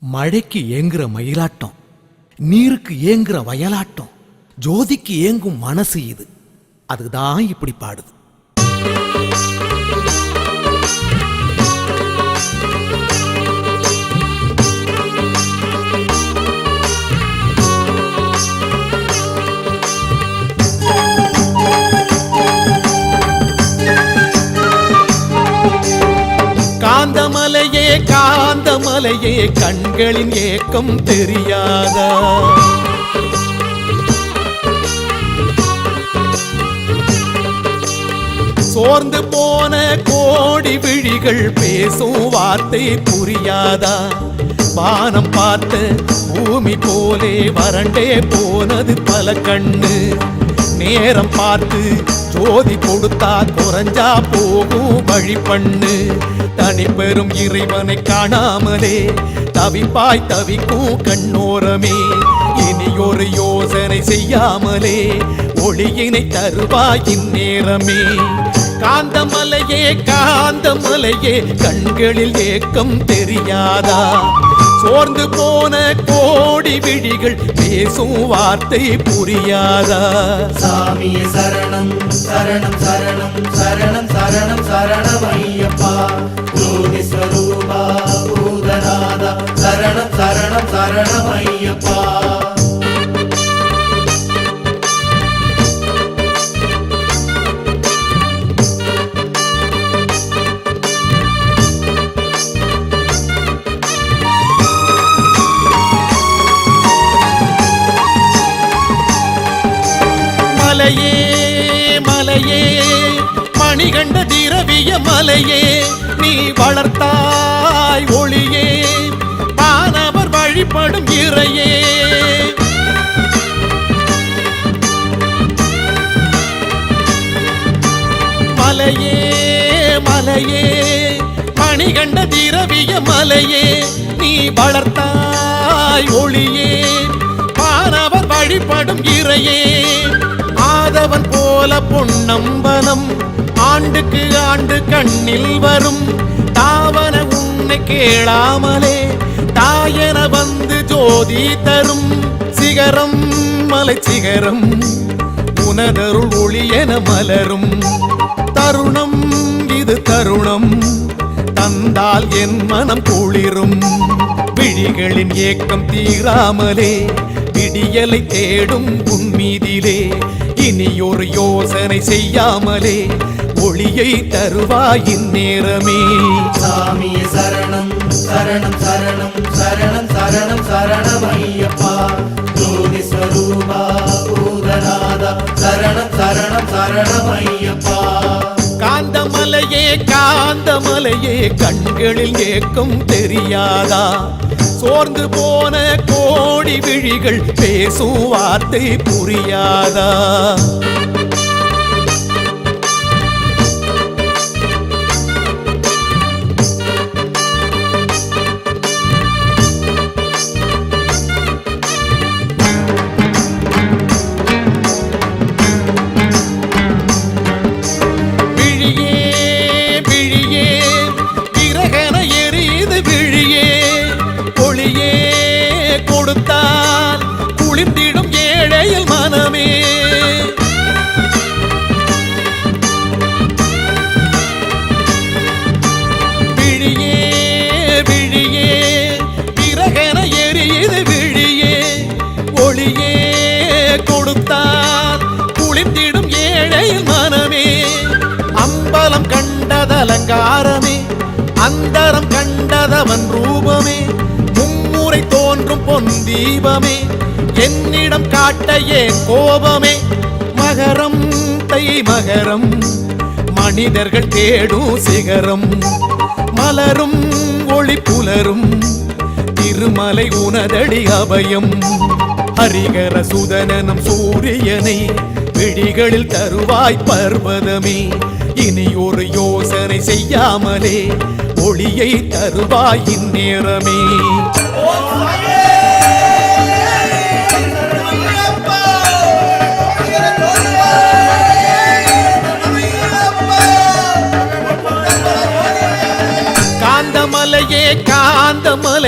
மழைக்கு ஏங்குற மயிலாட்டம் நீருக்கு ஏங்குற வயலாட்டம் ஜோதிக்கு ஏங்கும் மனசு இது. அதுதான் இப்படி பாடுது. காந்தமலையே கண்களின் ஏக்கம் தெரியாதா? சோர்ந்து போன கோடி விழிகள் பேசும் வார்த்தை புரியாதா? வானம் பார்த்த பூமி போலே வறண்டே போனது பல கண்ணு. நேரம் பார்த்து ஜோதி கொடுத்தா குறைஞ்சா போகும் வழி பண்ணு தனி பெரும் இறைவனை காணாமலே தவிப்பாய் தவிக்கும் கண்ணோரமே. இனி ஒரு யோசனை செய்யாமலே ஒளியினை தருவாய் இந்நேரமே. காந்தமலையே காந்தமலையே கண்களில் ஏக்கம் தெரியாதா? சோர்ந்து போன கோடி விழிகள் பேசும் வார்த்தை புரியாதா? சாமி சரணம் சரணம் சரணம் சரணம் சரணம் சரணம் ஐயப்பா ஜோதி ஸ்வரூபா பூதநாதா. சரணம் சரணம் சரணம் ஐயப்பா கண்ட திரவிய மலையே நீ வளர்த்தாய் ஒளியே மாணவர் வழிபடும் இறையே. மலையே மலையே மணிகண்ட திரவிய மலையே நீ வளர்த்தாய் ஒளியே மாணவர் வழிபடும் இறையே. ஆதவன் போல பொன்னம்பலம் ஆண்டுக்கு ஆண்டு கண்ணில் வரும். தாவன உன்னை கேளாமலே தாயன வந்து ஜோதி தரும். சிகரம் மலை சிகரம் உனதருள் ஒளி என மலரும். தருணம் இது தருணம். தந்தால் என் மனம் குளிரும். விழிகளின் ஏக்கம் தீராமலே விடியலை தேடும் உன்மீதிலே இனி ஒரு யோசனை செய்யாமலே ஒளியை தருவாய் இந்நேரமே. சாமி சரணம் சரணம் சரணம் சரணம் சரணம் சரணம் ஐயப்பா ஜோதி ஸ்வரூபா பூதநாதா. சரணம் சரணம் சரணம் ஐயப்பா காந்தமலையே கண்களில் ஏக்கம் தெரியாதா? சோர்ந்து போன கோடி விழிகள் பேசும் வார்த்தை புரியாதா? ஒளியே கொடுத்தார். குளிர்ந்திடும் ஏழையில் மனமே. அம்பலம் கண்டதலங்காரமே அந்தரம் கண்டதவன் ரூபமே. மும்முறை தோன்றும் பொன் தீபமே. என்னிடம் காட்டையே கோபமே. மகரம் தை மகரம். மனிதர்கள் தேடும் சிகரம். மலரும் ஒளி புலரும். திருமலை உனதடி அபயம். ஹரிகர சுதனனும் சூரியனை விழிகளில் தருவாய் பர்வதமே. இனி ஒரு யோசனை செய்யாமலே ஒளியை தருவாய் இந்நேரமே.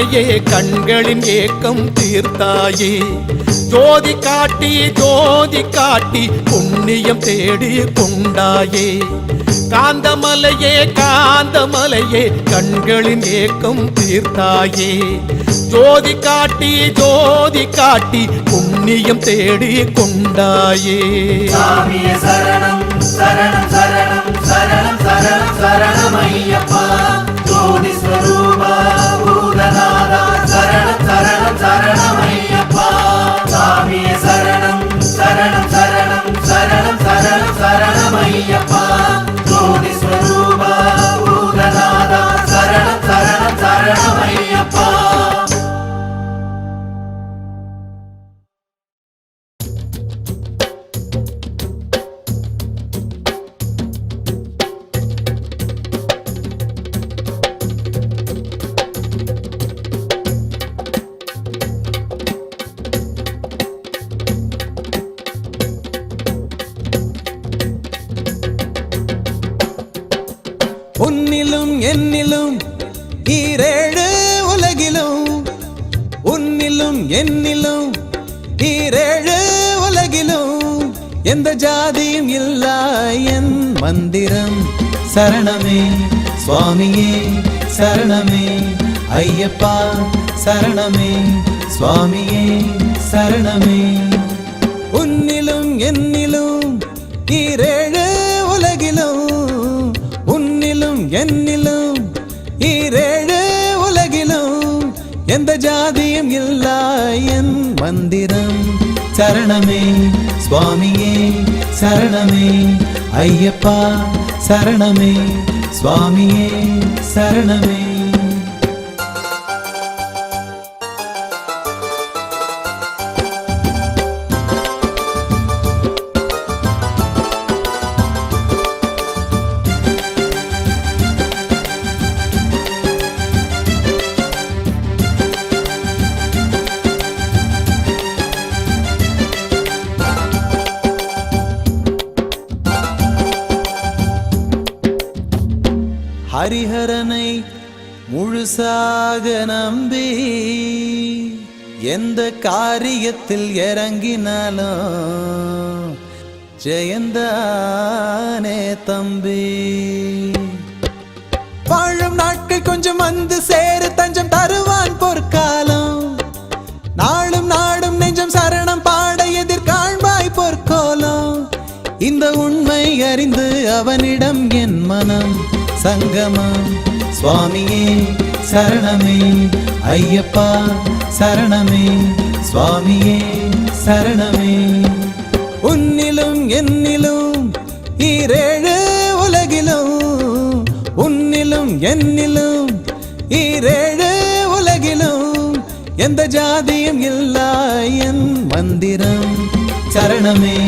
காந்தமலையே கண்களின் ஏக்கம் தீர்த்தாயே. ஜோதி காட்டி ஜோதி காட்டி புண்ணியம் தேடி கொண்டாயே. காந்தமலையே காந்தமலையே கண்களின் ஏக்கம் தீர்த்தாயே. ஜோதி காட்டி ஜோதி காட்டி புண்ணியம் தேடி கொண்டாயே. சரணம் சரணம். என்னிலும் ஈரேழு உலகிலும் உன்னிலும் என்னிலும் ஈரேழு உலகிலும் எந்த ஜாதியும் இல்லா என் மந்திரம். சரணமே சுவாமியே சரணமே ஐயப்பா சரணமே சுவாமியே சரணமே. உன்னிலும் என்னிலும் ஈரே ஜாதியும் இல்லா என் மந்திரம். சரணமே சுவாமியே சரணமே ஐயப்பா சரணமே சுவாமியே சரணமே. ஹரிஹரனை முழுசாக நம்பி எந்த காரியத்தில் இறங்கினாலும் ஜெயந்தானே தம்பி. வாழும் நாட்கள் கொஞ்சம் வந்து சேரு தஞ்சம் தருவான் பொற்காலம். நாளும் நாடும் நெஞ்சம் சரணம் பா இந்த உண்மை அறிந்து அவனிடம் என் மனம் சங்கமம் சுவாமியே சரணமே. ஐயப்பா சரணமே. சுவாமியே சரணமே. உன்னிலும் என்னிலும் ஈரேழு உலகிலும் உன்னிலும் என்னிலும் ஈரேழு உலகிலும் எந்த ஜாதியும் இல்லா என் மந்திரம் சரணமே.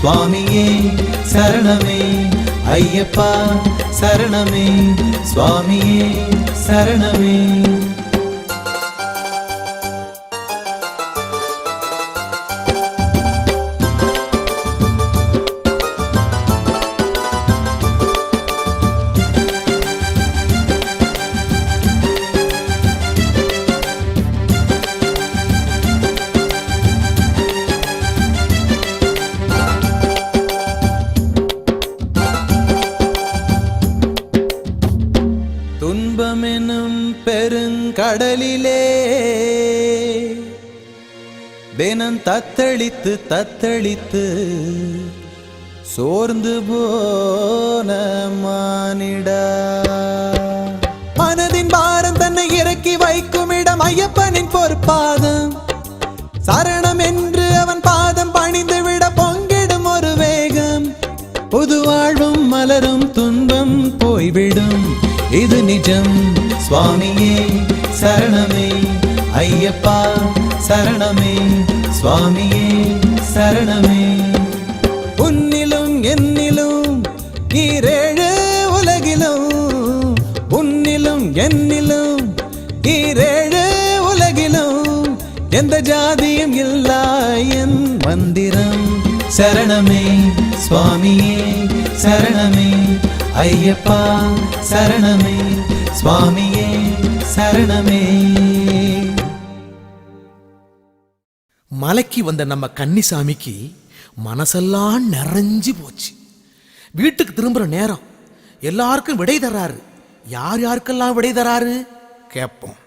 சுவாமியே சரணமே. ஐயப்பா சரணமே. சுவாமியே சரணமே. கடலிலே. தினம் தத்தளித்து தத்தளித்து சோர்ந்து போன மானிடா. மனதின் பாரம் தன்னை இறக்கி வைக்கும் இடம் ஐயப்பனின் பொற்பாதம். சரணம் என்று அவன் பாதம் பணிந்து விட பொங்கிடும் ஒரு வேகம். புது வாழ்வும் மலரும் துன்பம் போய்விடும். இது நிஜம் சுவாமியே. சரணமே ஐயப்பா சரணமே சுவாமியே சரணமே. உன்னிலும் என்னிலும் ஈரேழு உலகிலும் உன்னிலும் என்னிலும் ஈரேழு உலகிலும் எந்த ஜாதியும் இல்லா என் மந்திரம். சரணமே சுவாமியே சரணமே ஐயப்பா சரணமே சுவாமி. சரணமே. மலைக்கு வந்த நம்ம கன்னிசாமிக்கு மனசெல்லாம் நிறைஞ்சு போச்சு. வீட்டுக்கு திரும்புற நேரம். எல்லாருக்கும் விடை தராரு. யார் யாருக்கெல்லாம் விடை தராரு? கேட்போம்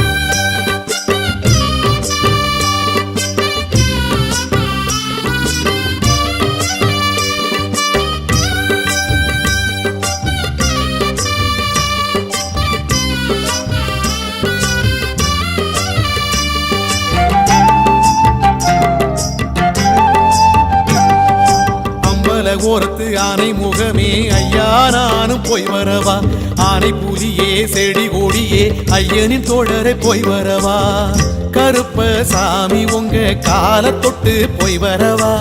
ஓரத்து ஆனை முகமே. ஐயா நானும் போய் வரவா? ஆனை புலியே செடி கொடியே ஐயனின் தோழரை போய் வரவா? கருப்ப சாமி உங்க கால தொட்டு போய் வரவா?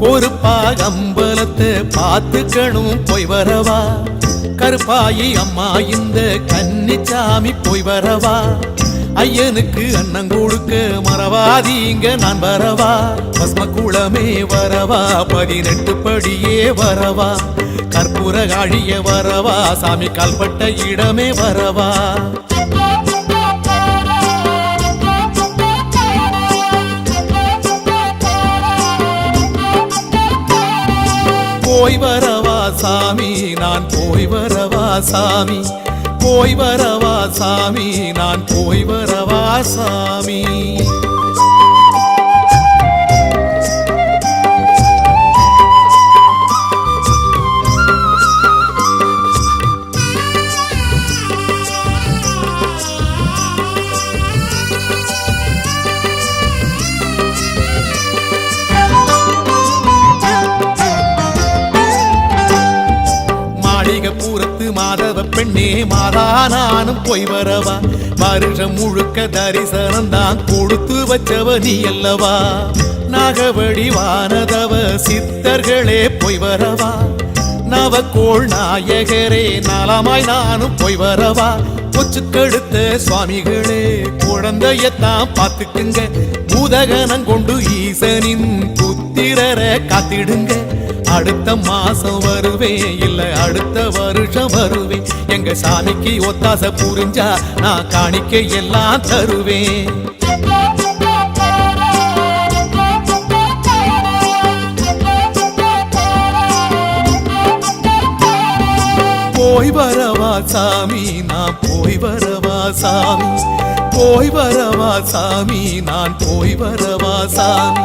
பொறுப்பா அம்பலத்தை பார்த்துக்கணும் போய் வரவா? கருப்பாயி அம்மா இந்த கன்னிச்சாமி போய் வரவா? ஐயனுக்கு அண்ணன் கொடுக்க மறவாதீங்க நான் வரவா? பஸ்ம குளமே வரவா? பதினெட்டு படியே வரவா? கற்பூர காழிய வரவா? சாமி கால்பட்ட இடமே வரவா? போய் வரவா சாமி நான் போய் வரவா சாமி? போய் வரவா சாமி? நான் போய் வரவா சாமி? மாளிகை மாதவ பெண்ணே மாதா நானும் போய் வரவா? வருஷம் முழுக்க தரிசனம் தான் கொடுத்து வச்சவ நீ அல்லவா? நாகவடி வானதவ சித்தர்களே போய் வரவா? நவக்கோள் நாயகரே நலமாய் நானும் போய் வரவா? கொச்சு கழுத்த சுவாமிகளே குழந்தையத்தான் பார்த்துக்குங்க. பூதகனம் கொண்டு ஈசனின் புத்திரரை காத்திடுங்க. அடுத்த மாசம் வருவேன். இல்ல அடுத்த வருஷம் வருவேன். எங்க சாமிக்கு ஒத்தாச புரிஞ்சா நான் காணிக்க எல்லாம் தருவேன். போய் வரவா சாமி நான் போய் வரவா சாமி. போய் வரவா சாமி நான் போய் வரவா சாமி.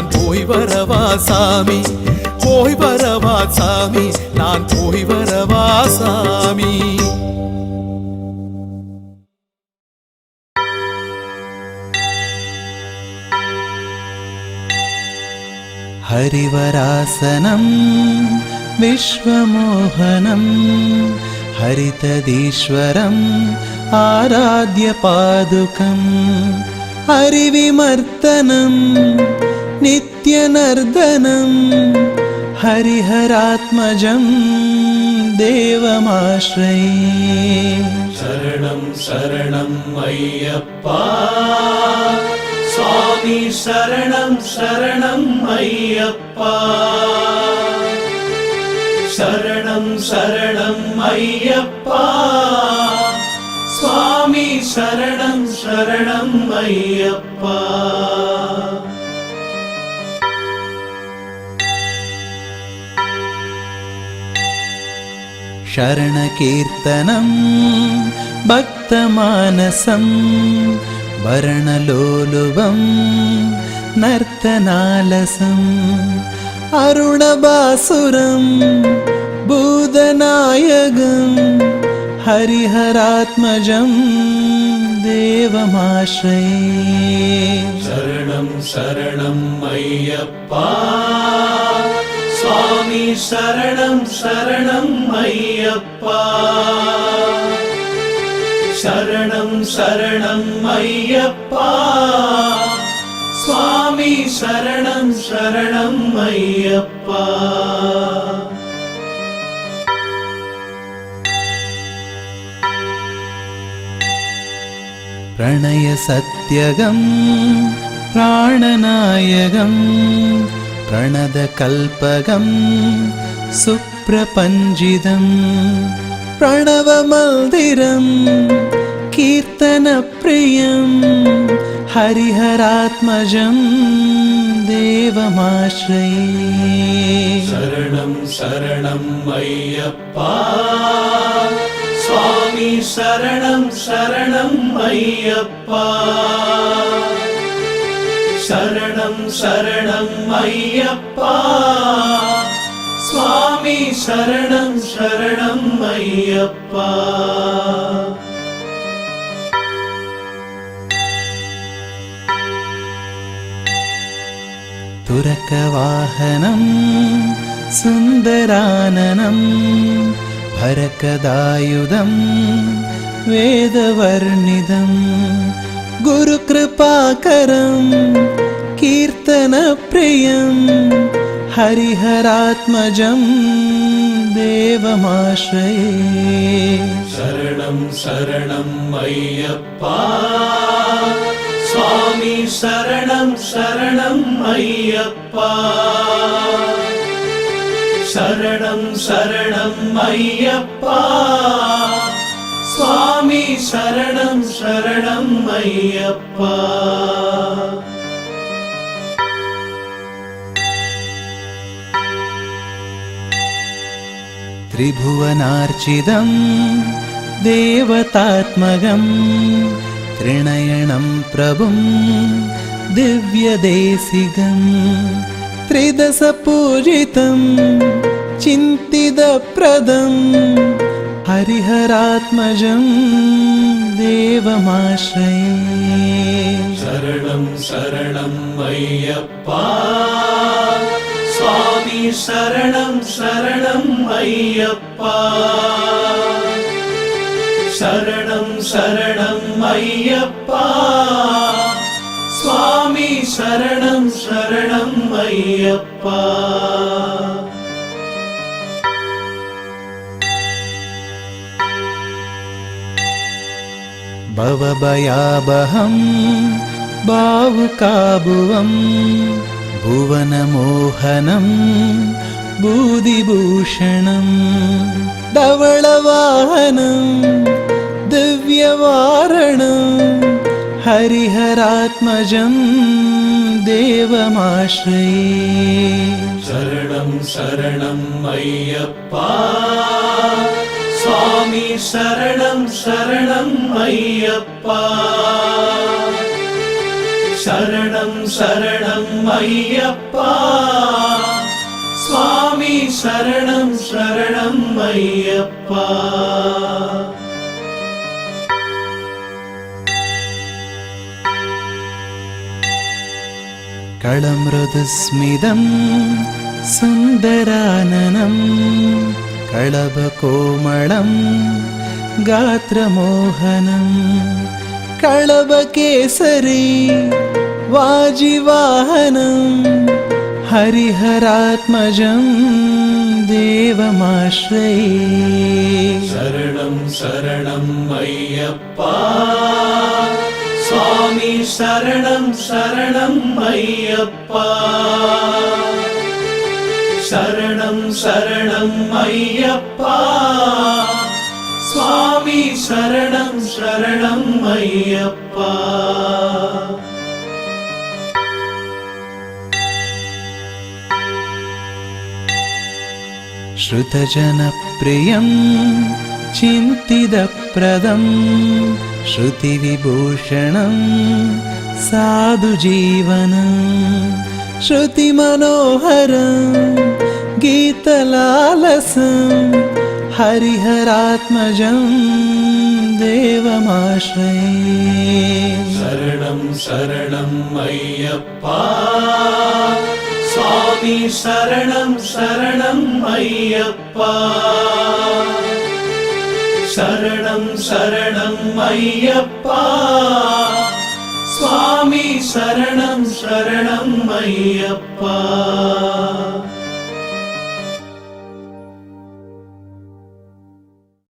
நான் போய் வரவா சாமி போய் வரவா சாமி நான் போய் வரவா சாமி हरिवरासनं विश्वमोहनं हरितदीश्वरम् आराध्य पादुकम् हरिविमर्दनं नित्यनर्दनं हरिहरात्मजं देवमाश्रये शरणं शरणं अय्यप्पा स्वामी शरणं शरणं अय्यप्पा शरणं शरणम् अय्यप्पा स्वामी शरणं शरणम् अय्यप्पा शरणकीर्तनं भक्तमानसं वरणलोलुवं नर्तनालसम् अरुणबासुरं भूदनायगं हरिहरात्मजं देवमाश्रये शरणं शरणं मय्यप्पा சரணம் சரணம் ஐயப்பா சரணம் சரணம் ஐயப்பா சுவாமி சரணம் சரணம் ஐயப்பா प्रणयसत्यगं प्राणनायकं प्रणदकल्पगं सुप्रपञ्जितं प्रणवमन्दिरं कीर्तनप्रियं हरिहरात्मजं देवमाश्रये शरणं शरणं मय्यप्पा स्वामी शरणं शरणं मय्यप्पा சரணம் சரணம் ஐயப்பா சுவாமி சரணம் சரணம் ஐயப்பா तुरकवाहनं सुन्दराननं भरकदायुधं గురు కృపాకరం కీర్తన ప్రియం హరిహరాత్మజం దేవమాశ్రయే శరణం శరణం అయ్యప్ప స్వామి శరణం శరణం అయ్యప్ప శరణం శరణం అయ్యప్ప സ്വാമി ശരണം ശരണം അയ്യപ്പ. ത്രിഭുവനാർച്ചിതം ദേവതാത്മകം ത്രിണയണം പ്രഭും ദിവ്യദേശികം ത്രിദശ പൂജിതം ചിന്തിതപ്രദം हरिहरात्मजं देवमाश्रये शरणं शरणं अय्यप्पा स्वामी शरणं शरणं अय्यप्पा शरणं शरणं अय्यप्पा स्वामी शरणं शरणं अय्यप्पा भवभयाबहं भावुकाभुवं भुवनमोहनं भूदिभूषणं धवळवाहनं दिव्यवारणं हरिहरात्मजं देवमाश्रये शरणं शरणम् अय्यप्पा சுவாமி சரணம் சரணம் ஐயப்பா. சரணம் சரணம் ஐயப்பா. சுவாமி சரணம் சரணம் ஐயப்பா. കളമൃദുസ്മിതം സുന്ദരാനനം कळभकोमलं गात्रमोहनं कळभकेसरी वाजिवाहनं हरिहरात्मजं देवमाश्रये शरणं शरणं अय्यप्पा स्वामी शरणं शरणं अय्यप्पा य्यप्पा स्वामी अप्पा श्रुतजनप्रियम् चिन्तितप्रदं श्रुतिविभूषणं साधुजीवन श्रुतिमनोहरम्। गीतलालसं हरिहरात्मजं देवमाश्रये शरणं शरणं अय्यप्पा स्वामी शरणं शरणं अय्यप्पा शरणं शरणं अय्यप्पा स्वामी शरणं शरणं अय्यप्पा